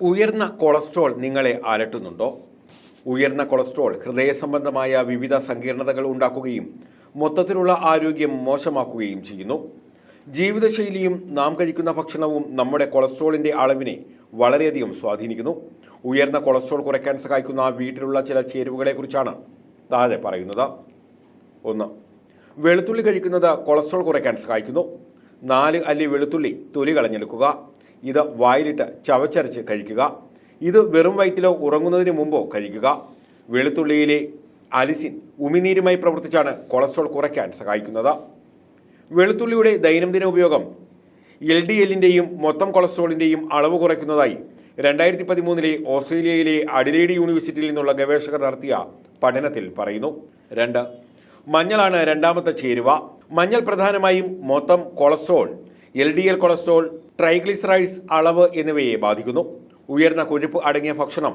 ഉയർന്ന കൊളസ്ട്രോൾ നിങ്ങളെ അലട്ടുന്നുണ്ടോ ഉയർന്ന കൊളസ്ട്രോൾ ഹൃദയ സംബന്ധമായ വിവിധ സങ്കീർണതകൾ ഉണ്ടാക്കുകയും മൊത്തത്തിലുള്ള ആരോഗ്യം മോശമാക്കുകയും ചെയ്യുന്നു. ജീവിതശൈലിയും നാം കഴിക്കുന്ന ഭക്ഷണവും നമ്മുടെ കൊളസ്ട്രോളിന്റെ അളവിനെ വളരെയധികം സ്വാധീനിക്കുന്നു. ഉയർന്ന കൊളസ്ട്രോൾ കുറയ്ക്കാൻ സഹായിക്കുന്ന വീട്ടിലുള്ള ചില ചേരുവകളെക്കുറിച്ചാണ് താഴെ പറയുന്നത്. ഒന്ന് വെളുത്തുള്ളി കഴിക്കുന്നത് കൊളസ്ട്രോൾ കുറയ്ക്കാൻ സഹായിക്കുന്നു. നാല് അല്ലി വെളുത്തുള്ളി തൊലി കളഞ്ഞെടുക്കുക. ഇത് വായിലിട്ട് ചവച്ചരച്ച് കഴിക്കുക. ഇത് വെറും വയറ്റിലോ ഉറങ്ങുന്നതിന് മുമ്പോ കഴിക്കുക. വെളുത്തുള്ളിയിലെ അലിസിൻ ഉമിനീരുമായി പ്രവർത്തിച്ചാണ് കൊളസ്ട്രോൾ കുറയ്ക്കാൻ സഹായിക്കുന്നത്. വെളുത്തുള്ളിയുടെ ദൈനംദിന ഉപയോഗം എൽ ഡി എല്ലിന്റെയും മൊത്തം കൊളസ്ട്രോളിന്റെയും അളവ് കുറയ്ക്കുന്നതായി രണ്ടായിരത്തി പതിമൂന്നിലെ ഓസ്ട്രേലിയയിലെ അഡിലേഡ് യൂണിവേഴ്സിറ്റിയിൽ നിന്നുള്ള ഗവേഷകർ നടത്തിയ പഠനത്തിൽ പറയുന്നു. രണ്ട് മഞ്ഞളാണ് രണ്ടാമത്തെ ചേരുവ. മഞ്ഞൾ പ്രധാനമായും മൊത്തം cholesterol L D L cholesterol triglycerides അളവ് എന്നിവയെ ബാധിക്കുന്നു. ഉയർന്ന കൊഴുപ്പ് അടങ്ങിയ ഭക്ഷണം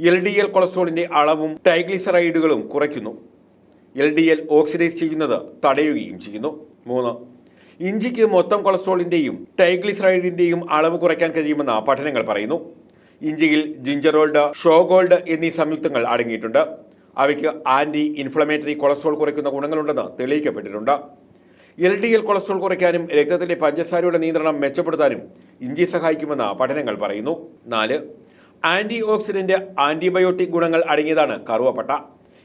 എൽ ഡി എൽ കൊളസ്ട്രോളിന്റെ അളവും ട്രൈഗ്ലിസറൈഡുകളും കുറയ്ക്കുന്നു. എൽ ഡി എൽ ഓക്സിഡൈസ് ചെയ്യുന്നത് തടയുകയും ചെയ്യുന്നു. മൂന്ന് ഇഞ്ചിക്ക് മൊത്തം കൊളസ്ട്രോളിന്റെയും ട്രൈഗ്ലിസറൈഡിന്റെയും അളവ് കുറയ്ക്കാൻ കഴിയുമെന്ന് പഠനങ്ങൾ പറയുന്നു. ഇഞ്ചിയിൽ ജിഞ്ചറോൾഡ് ഷോഗോൾഡ് എന്നീ സംയുക്തങ്ങൾ അടങ്ങിയിട്ടുണ്ട്. അവയ്ക്ക് ആന്റി ഇൻഫ്ലമേറ്ററി കൊളസ്ട്രോൾ കുറയ്ക്കുന്ന ഗുണങ്ങളുണ്ടെന്ന് തെളിയിക്കപ്പെട്ടിട്ടുണ്ട്. എൽ ഡി എൽ കൊളസ്ട്രോൾ കുറയ്ക്കാനും രക്തത്തിലെ പഞ്ചസാരയുടെ നിയന്ത്രണം മെച്ചപ്പെടുത്താനും ഇഞ്ചി സഹായിക്കുമെന്ന് പഠനങ്ങൾ പറയുന്നു. നാല് ആന്റി ഓക്സിഡന്റ് ആന്റിബയോട്ടിക് ഗുണങ്ങൾ അടങ്ങിയതാണ് കറുവപ്പട്ട.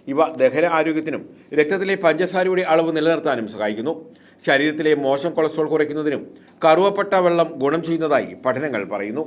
ഇവ ദഹന ആരോഗ്യത്തിനും രക്തത്തിലെ പഞ്ചസാരയുടെ അളവ് നിലനിർത്താനും സഹായിക്കുന്നു. ശരീരത്തിലെ മോശം കൊളസ്ട്രോൾ കുറയ്ക്കുന്നതിനും കറുവപ്പട്ട വെള്ളം ഗുണം ചെയ്യുന്നതായി പഠനങ്ങൾ പറയുന്നു.